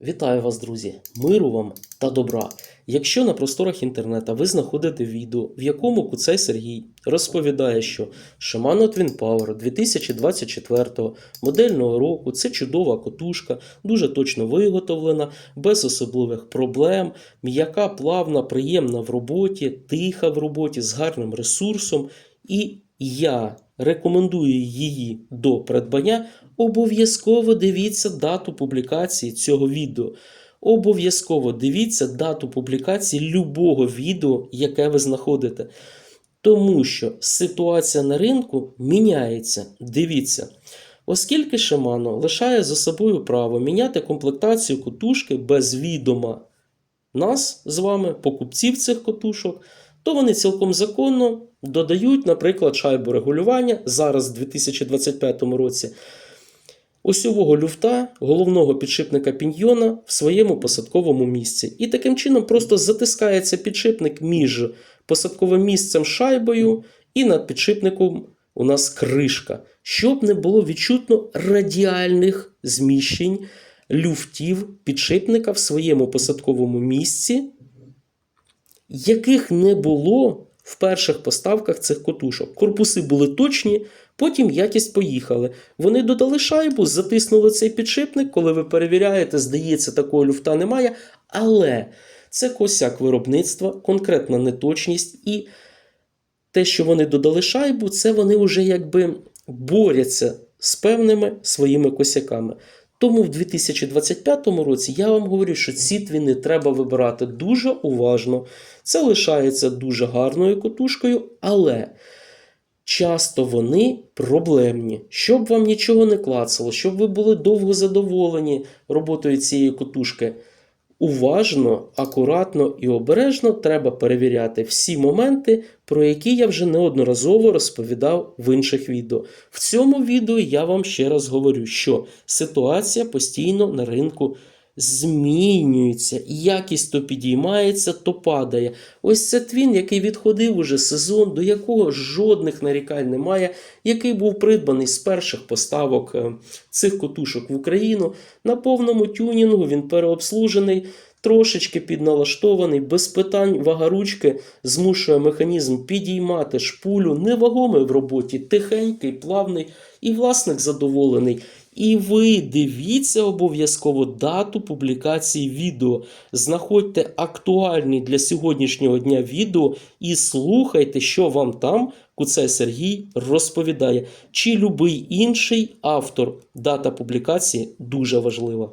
Вітаю вас, друзі! Миру вам та добра! Якщо на просторах інтернету ви знаходите відео, в якому Куцей Сергій розповідає, що Shimano Twin Power 2024 модельного року це чудова котушка, дуже точно виготовлена, без особливих проблем, м'яка, плавна, приємна в роботі, тиха в роботі, з гарним ресурсом, і я рекомендую її до придбання, обов'язково дивіться дату публікації цього відео. Обов'язково дивіться дату публікації любого відео, яке ви знаходите. Тому що ситуація на ринку міняється. Дивіться. Оскільки Shimano лишає за собою право міняти комплектацію котушки без відома нас з вами, покупців цих котушок, то вони цілком законно додають, наприклад, шайбу регулювання зараз, в 2025 році, осьового люфта головного підшипника піньйона в своєму посадковому місці. І таким чином просто затискається підшипник між посадковим місцем шайбою і над підшипником у нас кришка, щоб не було відчутно радіальних зміщень люфтів підшипника в своєму посадковому місці, яких не було в перших поставках цих котушок. Корпуси були точні, потім якість поїхали. Вони додали шайбу, затиснули цей підшипник. Коли ви перевіряєте, здається, такого люфта немає. Але це косяк виробництва, конкретна неточність. І те, що вони додали шайбу, це вони вже якби борються з певними своїми косяками. Тому в 2025 році я вам говорю, що ці твіни треба вибирати дуже уважно. Це лишається дуже гарною котушкою, але часто вони проблемні. Щоб вам нічого не клацало, щоб ви були довго задоволені роботою цієї котушки. Уважно, акуратно і обережно треба перевіряти всі моменти, про які я вже неодноразово розповідав в інших відео. В цьому відео я вам ще раз говорю, що ситуація постійно на ринку змінюється, якість то підіймається, то падає. Ось це твін, який відходив уже сезон, до якого жодних нарікань немає, який був придбаний з перших поставок е, цих котушок в Україну. На повному тюнінгу він переобслужений. Трошечки підналаштований, без питань вага ручки змушує механізм підіймати шпулю, невагомий в роботі, тихенький, плавний, і власник задоволений. І ви дивіться обов'язково дату публікації відео. Знаходьте актуальні для сьогоднішнього дня відео і слухайте, що вам там Куцай Сергій розповідає. Чи любий інший автор. Дата публікації дуже важлива.